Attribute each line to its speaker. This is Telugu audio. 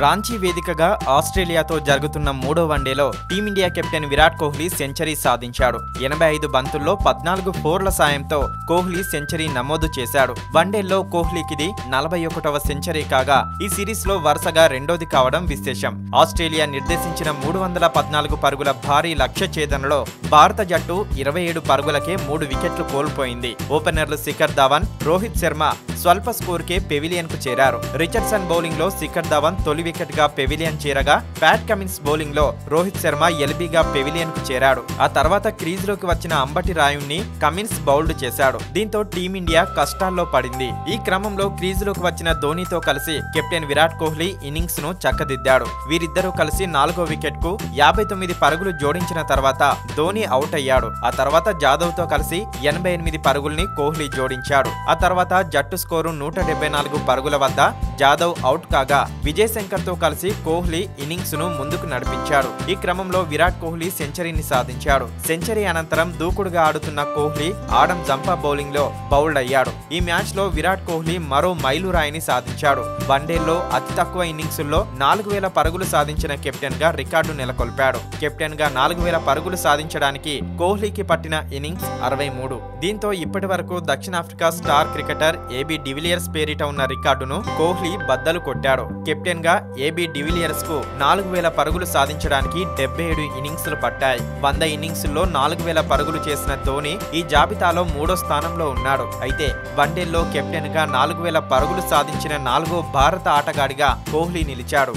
Speaker 1: రాంచీ వేదికగా ఆస్ట్రేలియాతో జరుగుతున్న మూడో వన్డేలో team India captain Virat Kohli century సాధించాడు. ఎనభై ఐదు బంతుల్లో పద్నాలుగు ఫోర్ల సాయంతో కోహ్లీ సెంచరీ నమోదు చేశాడు. వన్డేల్లో కోహ్లీకిది నలభై ఒకటవ సెంచరీ కాగా ఈ సిరీస్లో వరుసగా రెండోది కావడం విశేషం. ఆస్ట్రేలియా నిర్దేశించిన మూడు వందల పద్నాలుగు పరుగుల భారీ లక్ష్య ఛేదనలో భారత జట్టు ఇరవై ఏడు పరుగులకే మూడు వికెట్లు కోల్పోయింది. ఓపెనర్లు శిఖర్ ధవన్ రోహిత్ శర్మ స్వల్ప స్కోర్కే పెవిలియన్కు చేరారు. రిచర్డ్సన్ బౌలింగ్లో శిఖర్ ధవన్ తొలి తొలి వికెట్గా పెవిలియన్ చేరగా ప్యాట్ కమిన్స్ బౌలింగ్లో రోహిత్ శర్మ ఎల్బీగా పెవిలియన్కు చేరాడు. ఆ తర్వాత క్రీజ్లోకి వచ్చిన అంబటి రాయుణ్ణి కమిన్స్ బౌల్డ్ చేశాడు. దీంతో టీమిండియా కష్టాల్లో పడింది. ఈ క్రమంలో క్రీజులోకి వచ్చిన ధోనీతో కలిసి కెప్టెన్ విరాట్ కోహ్లీ ఇన్నింగ్స్ను చక్కదిద్దాడు. వీరిద్దరూ కలిసి నాలుగో వికెట్కు యాభై తొమ్మిది పరుగులు జోడించిన తర్వాత ధోని అవుట్ అయ్యాడు. ఆ తర్వాత జాదవ్తో కలిసి ఎనభై ఎనిమిది పరుగుల్ని కోహ్లీ జోడించాడు. ఆ తర్వాత జట్టు స్కోరు నూట డెబ్బై నాలుగు పరుగుల వద్ద జాదవ్ అవుట్ కాగా విజయ్ శంకర్ కలిసి కోహ్లీ ఇన్నింగ్స్ను ముందుకు నడిపించాడు ఈ క్రమంలో విరాట్ కోహ్లీ సెంచరీని సాధించాడు. సెంచరీ అనంతరం దూకుడుగా ఆడుతున్న కోహ్లీ ఆడం జంపా బౌలింగ్లో బౌల్డ్ అయ్యాడు. ఈ మ్యాచ్లో విరాట్ కోహ్లీ మరో మైలురాయిని సాధించాడు. వన్డేల్లో అతి తక్కువ ఇన్నింగ్స్లో నాలుగు వేల పరుగులు సాధించిన కెప్టెన్గా రికార్డు నెలకొల్పాడు. కెప్టెన్గా నాలుగు వేల పరుగులు సాధించడానికి కోహ్లీకి పట్టిన ఇన్నింగ్స్ అరవై మూడు. దీంతో ఇప్పటి వరకు దక్షిణాఫ్రికా స్టార్ క్రికెటర్ ఏబీ డివిలియర్స్ పేరిట ఉన్న రికార్డును కోహ్లీ బద్దలు కొట్టాడు. కెప్టెన్ గా ఏబీ డివిలియర్స్కు నాలుగు వేల పరుగులు సాధించడానికి డెబ్బై ఏడు ఇన్నింగ్స్లు పట్టాయి. వంద ఇన్నింగ్స్లో నాలుగు వేల పరుగులు చేసిన ధోని ఈ జాబితాలో మూడో స్థానంలో ఉన్నాడు. అయితే వన్డేల్లో కెప్టెన్గా నాలుగు వేల పరుగులు సాధించిన నాలుగో భారత ఆటగాడిగా కోహ్లీ నిలిచాడు.